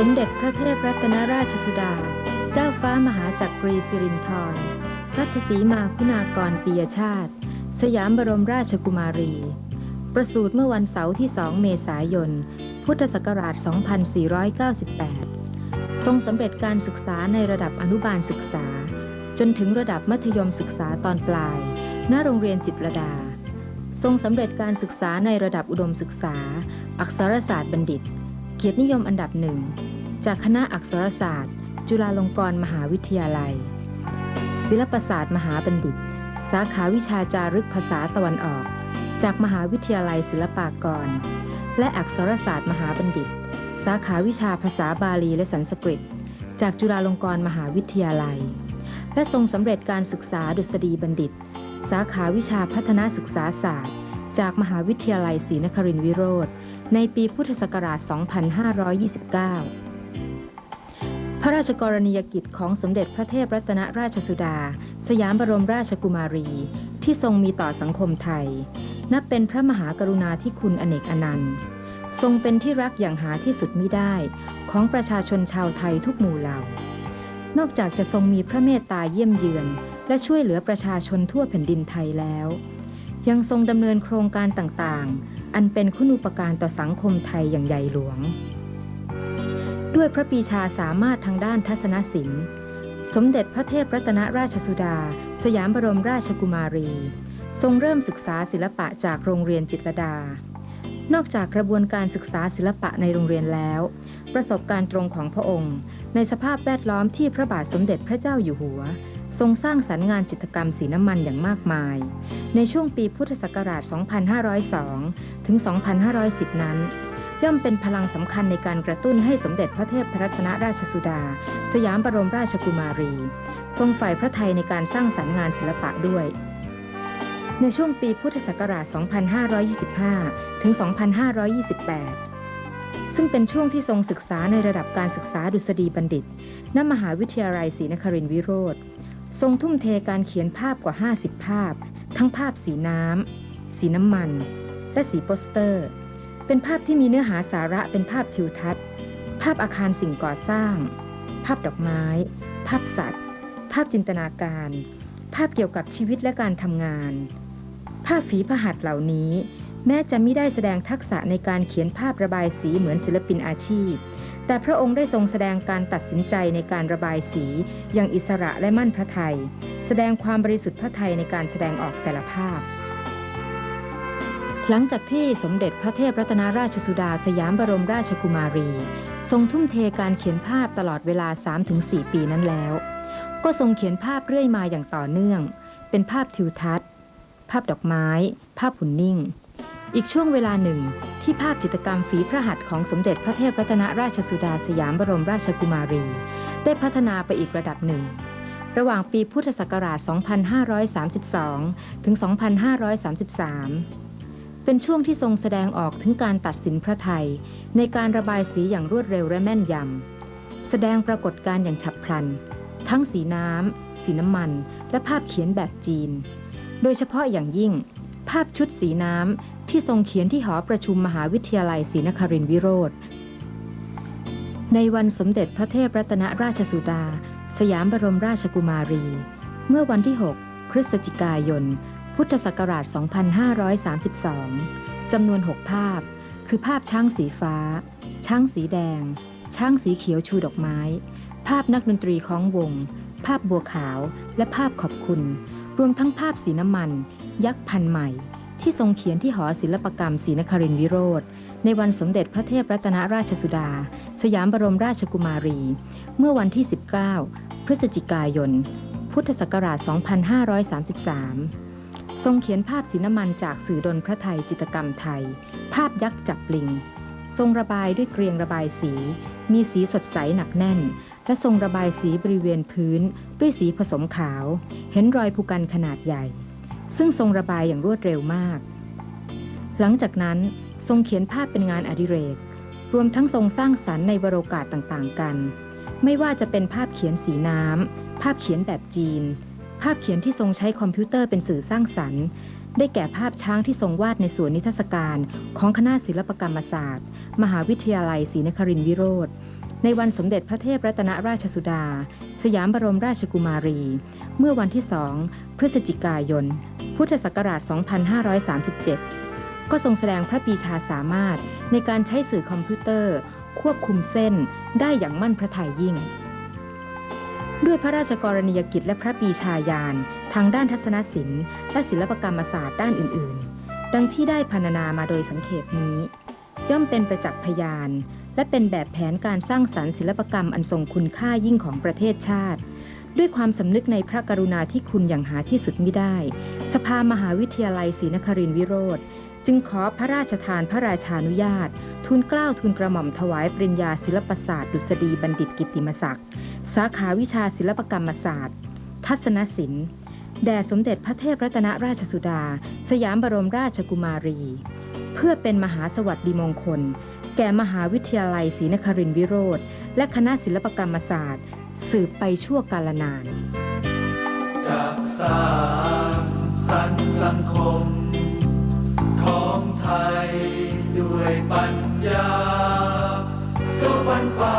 สมเด็จพระเทพรัตนราชสุดา เจ้าฟ้ามหาจักรีสิรินธรรัตสีมาคุณากรปียชาติ สยามบรมราชกุมารี ประสูติเมื่อวันเสาร์ที่ 2 เมษายน พุทธศักราช 2498 ทรงสำเร็จการศึกษาในระดับอนุบาลศึกษา จนถึงระดับมัธยมศึกษาตอนปลาย ณ โรงเรียนจิตรดา ทรงสำเร็จการศึกษาในระดับอุดมศึกษา อักษรศาสตร์บัณฑิต เกียรตินิยมอันดับหนึ่ง จากคณะอักษรศาสตร์ จุฬาลงกรณ์มหาวิทยาลัย ศิลปศาสตร์มหาบัณฑิต สาขาวิชาจารึกภาษาตะวันออก จากมหาวิทยาลัยศิลปากร และอักษรศาสตร์มหาบัณฑิต สาขาวิชาภาษาบาลีและสันสกฤต จากจุฬาลงกรณ์มหาวิทยาลัย และทรงสำเร็จการศึกษาดุษฎีบัณฑิต สาขาวิชาพัฒนาศึกษาศาสตร์ จากมหาวิทยาลัยศรีนครินทรวิโรธในปีพุทธศักราช 2529 พระราชกรณียกิจของสมเด็จพระเทพรัตนราชสุดา สยามบรมราชกุมารี ที่ทรงมีต่อสังคมไทย นับเป็นพระมหากรุณาธิคุณอเนกอนันต์ ทรงเป็นที่รักอย่างหาที่สุดมิได้ของประชาชนชาวไทยทุกหมู่เหล่า นอกจากจะทรงมีพระเมตตาเยี่ยมเยือน และช่วยเหลือประชาชนทั่วแผ่นดินไทยแล้ว ยังทรงดำเนินโครงการต่างๆ อันเป็นคุณูปการต่อสังคมไทยอย่างใหญ่หลวง ด้วยพระปีชาสามารถทางด้านทัศนศิลป์ สมเด็จพระเทพรัตนราชสุดา สยามบรมราชกุมารี ทรงเริ่มศึกษาศิลปะจากโรงเรียนจิตรดา นอกจากกระบวนการศึกษาศิลปะในโรงเรียนแล้ว ประสบการณ์ตรงของพระองค์ ในสภาพแวดล้อมที่พระบาทสมเด็จพระเจ้าอยู่หัว ทรงสร้างสรรค์งานจิตรกรรมสีน้ำมันอย่างมากมาย ในช่วงปีพุทธศักราช 2502 ถึง 2510 นั้น ย่อมเป็นพลังสำคัญในการกระตุ้นให้สมเด็จพระเทพพรัตนราชสุดา สยามบรมราชกุมารี ทรงฝ่ายพระไทยในการสร้างสรรค์งานศิลปะด้วย ในช่วงปีพุทธศักราช 2525 ถึง 2528 ซึ่งเป็นช่วงที่ทรงศึกษาในระดับการศึกษาดุษฎีบัณฑิต ณ มหาวิทยาลัยศรีนครินทรวิโรธ ทรงทุ่มเทการเขียนภาพกว่า 50 ภาพ ทั้งภาพสีน้ำ สีน้ำมัน และสีโปสเตอร์ เป็นภาพที่มีเนื้อหาสาระเป็นภาพทิวทัศน์ ภาพอาคารสิ่งก่อสร้าง ภาพดอกไม้ ภาพสัตว์ ภาพจินตนาการ ภาพเกี่ยวกับชีวิตและการทำงาน ภาพฝีพหัตถ์เหล่านี้ แม้จะไม่ได้แสดงทักษะในการเขียนภาพระบายสีเหมือนศิลปินอาชีพ แต่พระองค์ได้ทรงแสดงการตัดสินใจในการระบายสีอย่างอิสระและมั่นพระทัยแสดงความบริสุทธิ์พระทัยในการแสดงออกแต่ละภาพ หลังจากที่สมเด็จพระเทพรัตนราชสุดาสยามบรมราชกุมารี ทรงทุ่มเทการเขียนภาพตลอดเวลา 3-4 ปีนั้นแล้ว ก็ทรงเขียนภาพเรื่อยมาอย่างต่อเนื่อง เป็นภาพทิวทัศน์ ภาพดอกไม้ ภาพหุ่นนิ่ง อีกช่วงเวลาหนึ่งที่ภาพจิตรกรรมฝีพระหัตถ์ของสมเด็จพระเทพรัตนราชสุดาสยามบรมราชกุมารี ได้พัฒนาไปอีกระดับหนึ่งระหว่างปีพุทธศักราช 2532 ถึง 2533 เป็นช่วงที่ทรงแสดงออกถึงการตัดสินพระไทย ในการระบายสีอย่างรวดเร็วและแม่นยำ แสดงปรากฏการณ์อย่างฉับพลัน ทั้งสีน้ำ สีน้ำมัน และภาพเขียนแบบจีน โดยเฉพาะอย่างยิ่ง ภาพชุดสีน้ำ ที่ทรงเขียนที่หอประชุมมหาวิทยาลัยศรีนครินทรวิโรธในวันสมเด็จพระเทพรัตนราชสุดา สยามบรมราชกุมารี เมื่อวันที่ 6 พฤศจิกายน พุทธศักราช 2532 จำนวน 6 ภาพ คือภาพช้างสีฟ้า ช้างสีแดง ช้างสีเขียวชูดอกไม้ ภาพนักดนตรีของวง ภาพบัวขาว และภาพขอบคุณ รวมทั้งภาพสีน้ำมัน ยักษ์พันใหม่ ที่ทรงเขียนที่หอศิลปกรรมศรีนครินทรวิโรธในวันสมเด็จพระเทพรัตนราชสุดา สยามบรมราชกุมารี เมื่อวันที่ 19 พฤศจิกายน พุทธศักราช 2533 ทรงเขียนภาพสีน้ำมันจากสื่อดนพระไทยจิตรกรรมไทย ภาพยักษ์จับปลิง ทรงระบายด้วยเกรียงระบายสี มีสีสดใสหนักแน่น และทรงระบายสีบริเวณพื้น ด้วยสีผสมขาว เห็นรอยภูกันขนาดใหญ่ ซึ่งทรงระบายอย่างรวดเร็วมาก หลังจากนั้นทรงเขียนภาพเป็นงานอดิเรก รวมทั้งทรงสร้างสรรค์ในวโรกาสต่างๆกัน ไม่ว่าจะเป็นภาพเขียนสีน้ำภาพเขียนแบบจีน ภาพเขียนที่ทรงใช้คอมพิวเตอร์เป็นสื่อสร้างสรรค์ ได้แก่ภาพช้างที่ทรงวาดในสวนนิทรรศการของคณะศิลปกรรมศาสตร์ มหาวิทยาลัยศรีนครินทรวิโรธในวันสมเด็จพระเทพรัตนราชสุดา สยามบรมราชกุมารี เมื่อวันที่2พฤศจิกายน พุทธศักราช 2537 ก็ทรงแสดงพระปีชาสามารถในการใช้สื่อคอมพิวเตอร์ ควบคุมเส้นได้อย่างมั่นพระทัยยิ่ง ด้วยพระราชกรณียกิจและพระปีชาญาณทางด้านทัศนศิลป์และศิลปกรรมศาสตร์ด้านอื่น ๆ ดังที่ได้พรรณนามาโดยสังเขปนี้ ย่อมเป็นประจักษ์พยาน และเป็นแบบแผนการสร้างสรรค์ศิลปกรรมอันทรงคุณค่ายิ่งของประเทศชาติ ด้วยความสำนึกในพระกรุณาธิคุณอย่างหาที่สุดมิได้ สภามหาวิทยาลัยศรีนครินทรวิโรธ จึงขอพระราชทานพระราชานุญาตทูลเกล้าวทูลกระหม่อมถวายปริญญาศิลปศาสตร์ดุษฎีบัณฑิตกิติมศักดิ์ สาขาวิชาศิลปกรรมศาสตร์ ทัศนศิลป์ แด่สมเด็จพระเทพรัตนราชสุดา สยามบรมราชกุมารี เพื่อเป็นมหาสวัสดิมงคล แก่มหาวิทยาลัยศรีนครินทรวิโรธและคณะศิลปกรรมศาสตร์ สืบไปชั่วกาลนานจะสร้างสรรค์สังคม ของไทยด้วยปัญญา สู่ฝันฝ่า